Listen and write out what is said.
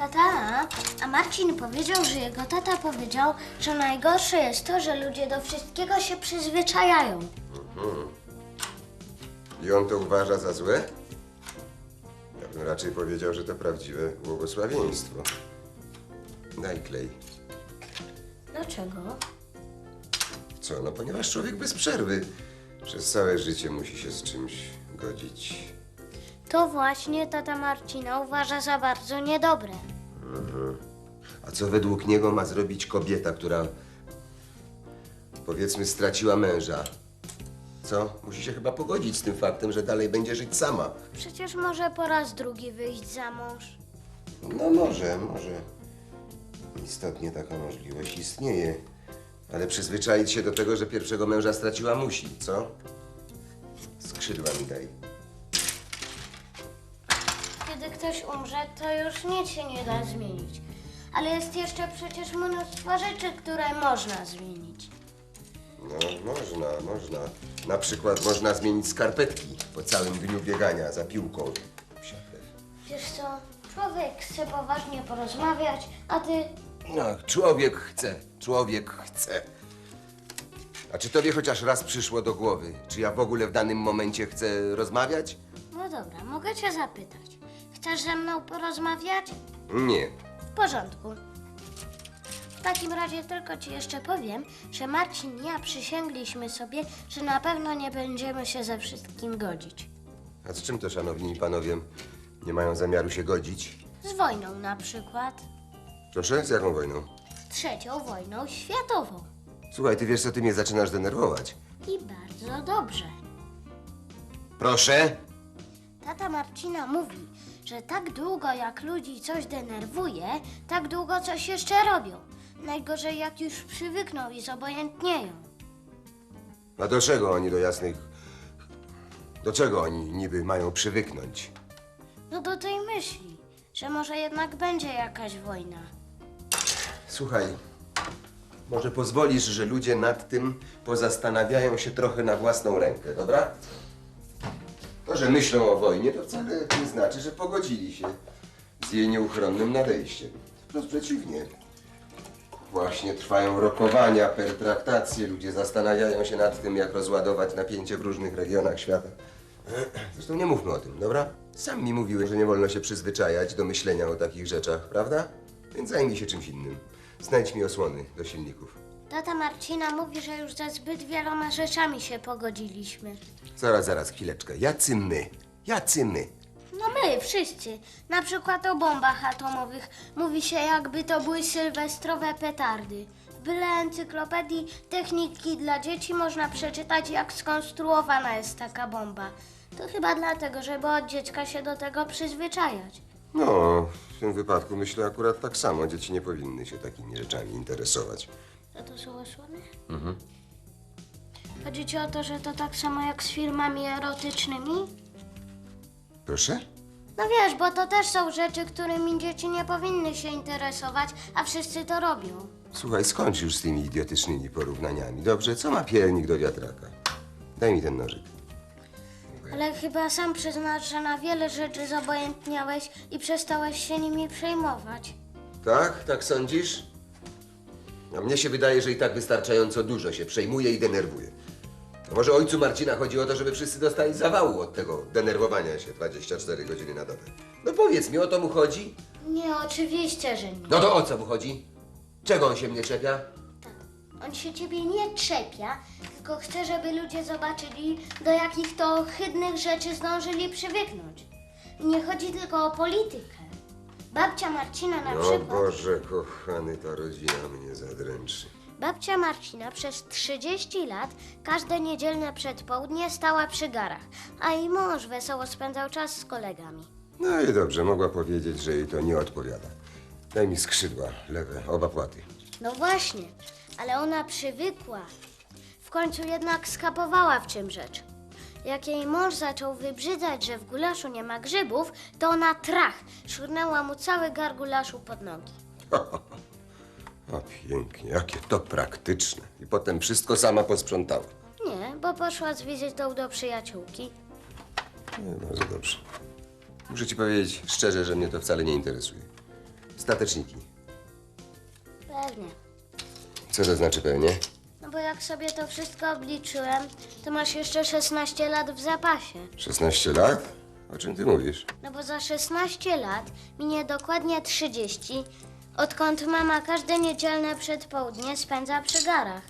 Tata, a Marcin powiedział, że jego tata powiedział, że najgorsze jest to, że ludzie do wszystkiego się przyzwyczajają. I on to uważa za złe? Ja bym raczej powiedział, że to prawdziwe błogosławieństwo. Daj klej. Dlaczego? Co? No ponieważ człowiek bez przerwy przez całe życie musi się z czymś godzić. To właśnie tata Marcina uważa za bardzo niedobre. A co według niego ma zrobić kobieta, która powiedzmy straciła męża? Co? Musi się chyba pogodzić z tym faktem, że dalej będzie żyć sama. Przecież może po raz drugi wyjść za mąż. No może, może. Istotnie taka możliwość istnieje. Ale przyzwyczaić się do tego, że pierwszego męża straciła musi, co? Skrzydła mi daj. Ktoś umrze, to już nic się nie da zmienić. Ale jest jeszcze przecież mnóstwo rzeczy, które można zmienić. No, można, można. Na przykład można zmienić skarpetki po całym dniu biegania za piłką. Wiesz co, człowiek chce poważnie porozmawiać, a ty... No, człowiek chce, człowiek chce. A czy tobie chociaż raz przyszło do głowy, czy ja w ogóle w danym momencie chcę rozmawiać? No dobra, mogę cię zapytać. Chcesz ze mną porozmawiać? Nie. W porządku. W takim razie tylko ci jeszcze powiem, że Marcin i ja przysięgliśmy sobie, że na pewno nie będziemy się ze wszystkim godzić. A z czym to, szanowni panowie, nie mają zamiaru się godzić? Z wojną na przykład. Proszę, z jaką wojną? Trzecią wojną światową. Słuchaj, ty wiesz, co ty mnie zaczynasz denerwować. I bardzo dobrze. Proszę? Tata Marcina mówi, że tak długo jak ludzi coś denerwuje, tak długo coś jeszcze robią. Najgorzej jak już przywykną i zobojętnieją. A do czego oni do jasnych... Do czego oni niby mają przywyknąć? No do tej myśli, że może jednak będzie jakaś wojna. Słuchaj, może pozwolisz, że ludzie nad tym pozastanawiają się trochę na własną rękę, dobra? To, że myślą o wojnie, to wcale nie znaczy, że pogodzili się z jej nieuchronnym nadejściem. Wprost przeciwnie. Właśnie trwają rokowania, pertraktacje, ludzie zastanawiają się nad tym, jak rozładować napięcie w różnych regionach świata. Zresztą nie mówmy o tym, dobra? Sam mi mówiłeś, że nie wolno się przyzwyczajać do myślenia o takich rzeczach, prawda? Więc zajmij się czymś innym. Znajdź mi osłony do silników. Tata Marcina mówi, że już ze zbyt wieloma rzeczami się pogodziliśmy. Zaraz, zaraz, chwileczkę. Jacy my? Jacy my? No my, wszyscy. Na przykład o bombach atomowych. Mówi się, jakby to były sylwestrowe petardy. W byle encyklopedii techniki dla dzieci można przeczytać, jak skonstruowana jest taka bomba. To chyba dlatego, żeby od dziecka się do tego przyzwyczajać. No, w tym wypadku myślę akurat tak samo. Dzieci nie powinny się takimi rzeczami interesować. Osłony? Mhm. Chodzi ci o to, że to tak samo jak z filmami erotycznymi? Proszę? No wiesz, bo to też są rzeczy, którymi dzieci nie powinny się interesować, a wszyscy to robią. Słuchaj, skończ już z tymi idiotycznymi porównaniami, dobrze? Co ma piernik do wiatraka? Daj mi ten nożyk. Ale chyba sam przyznasz, że na wiele rzeczy zobojętniałeś i przestałeś się nimi przejmować. Tak? Tak sądzisz? A mnie się wydaje, że i tak wystarczająco dużo się przejmuje i denerwuje. A może ojcu Marcina chodzi o to, żeby wszyscy dostali zawału od tego denerwowania się 24 godziny na dobę? No powiedz mi, o to mu chodzi? Nie, oczywiście, że nie. No to o co mu chodzi? Czego on się mnie czepia? Tak. On się ciebie nie trzepia, tylko chce, żeby ludzie zobaczyli, do jakich to ohydnych rzeczy zdążyli przywyknąć. Nie chodzi tylko o politykę. Babcia Marcina na O przykład... Boże, kochany, ta rodzina mnie zadręczy. Babcia Marcina przez 30 lat każde niedzielne przedpołudnie stała przy garach, a jej mąż wesoło spędzał czas z kolegami. No i dobrze, mogła powiedzieć, że jej to nie odpowiada. Daj mi skrzydła, lewe, oba płaty. No właśnie, ale ona przywykła. W końcu jednak skapowała w czym rzecz. Jak jej mąż zaczął wybrzydzać, że w gulaszu nie ma grzybów, to ona trach, szurnęła mu cały gar gulaszu pod nogi. O pięknie, jakie to praktyczne. I potem wszystko sama posprzątała. Nie, bo poszła z wizytą do przyjaciółki. Nie, bardzo dobrze. Muszę ci powiedzieć szczerze, że mnie to wcale nie interesuje. stateczniki. Pewnie. Co to znaczy pewnie? Bo jak sobie to wszystko obliczyłem, to masz jeszcze 16 lat w zapasie. 16 lat? O czym ty mówisz? No bo za 16 lat minie dokładnie 30, odkąd mama każde niedzielne przedpołudnie spędza przy garach.